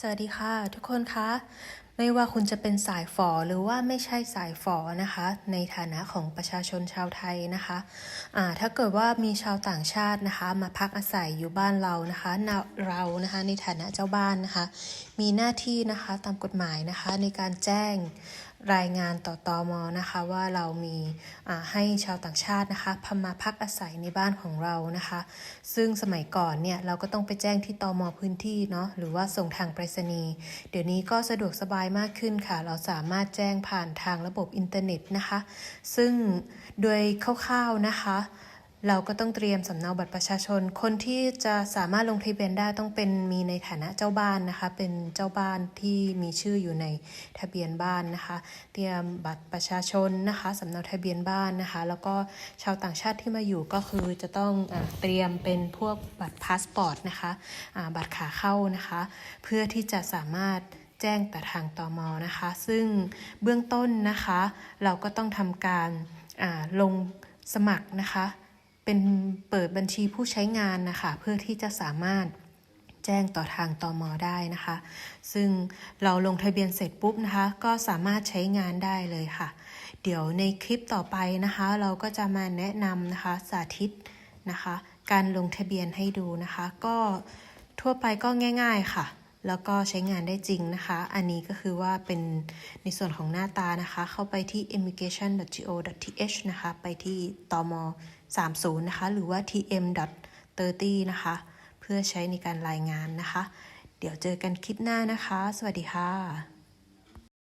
สวัสดีค่ะ ทุกคนคะ ไม่ว่าคุณจะเป็นสายฝอหรือว่าไม่ใช่สายฝอนะคะ ในฐานะของประชาชนชาวไทยนะคะอ่าถ้าเกิดว่ามีชาวต่างชาตินะคะ มาพักอาศัยอยู่บ้านเรานะคะเรานะคะในฐานะเจ้าบ้านนะคะ มีหน้าที่นะคะตามกฎหมายนะคะในการแจ้ง รายงานต่อตอมนะคะว่าเรามีอ่าให้ชาวต่างชาตินะคะพมาพักอาศัยในบ้านของเรานะคะ ซึ่งสมัยก่อนเนี่ยเราก็ต้องไปแจ้งที่ตอมพื้นที่เนาะหรือว่าส่งทางไปรษณีย์เดี๋ยวนี้ก็สะดวกสบายมากขึ้นค่ะ เราสามารถแจ้งผ่านทางระบบอินเทอร์เน็ตนะคะ ซึ่งโดยคร่าวๆนะคะ เราก็ต้องเตรียมสำเนาบัตรประชาชน คนที่จะสามารถลงทะเบียนได้ต้องเป็นมีในฐานะเจ้าบ้านนะคะ เป็นเจ้าบ้านที่มีชื่ออยู่ในทะเบียนบ้านนะคะ เตรียมบัตรประชาชนนะคะสำเนาทะเบียนบ้านนะคะ แล้วก็ชาวต่างชาติที่มาอยู่ก็คือจะต้องอเตรียมเป็นพวกบัตรพาสปอร์ตนะคะบัตรขาเข้านะคะ เพื่อที่จะสามารถแจ้งแต่ทางตอมนะคะ ซึ่งเบื้องต้นนะคะ เราก็ต้องทำการลงสมัครนะคะ เป็นเปิดบัญชีผู้ใช้งานนะคะ เพื่อที่จะสามารถแจ้งต่อทางตอมได้นะคะ ซึ่งเราลงทะเบียนเสร็จปุ๊บนะคะ ก็สามารถใช้งานได้เลยค่ะ เดี๋ยวในคลิปต่อไปนะคะ เราก็จะมาแนะนำนะคะสาธิตนะคะ การลงทะเบียนให้ดูนะคะ ก็ทั่วไปก็ง่าย ๆค่ะ แล้วก็ใช้งานได้จริงนะคะ อันนี้ก็คือว่าเป็นในส่วนของหน้าตานะคะ เข้าไปที่ immigration.go.th นะคะ ไปที่ตม30 นะคะ หรือว่า tm.30 นะคะ เพื่อใช้ในการรายงานนะคะ เดี๋ยวเจอกันคลิปหน้านะคะ สวัสดีค่ะ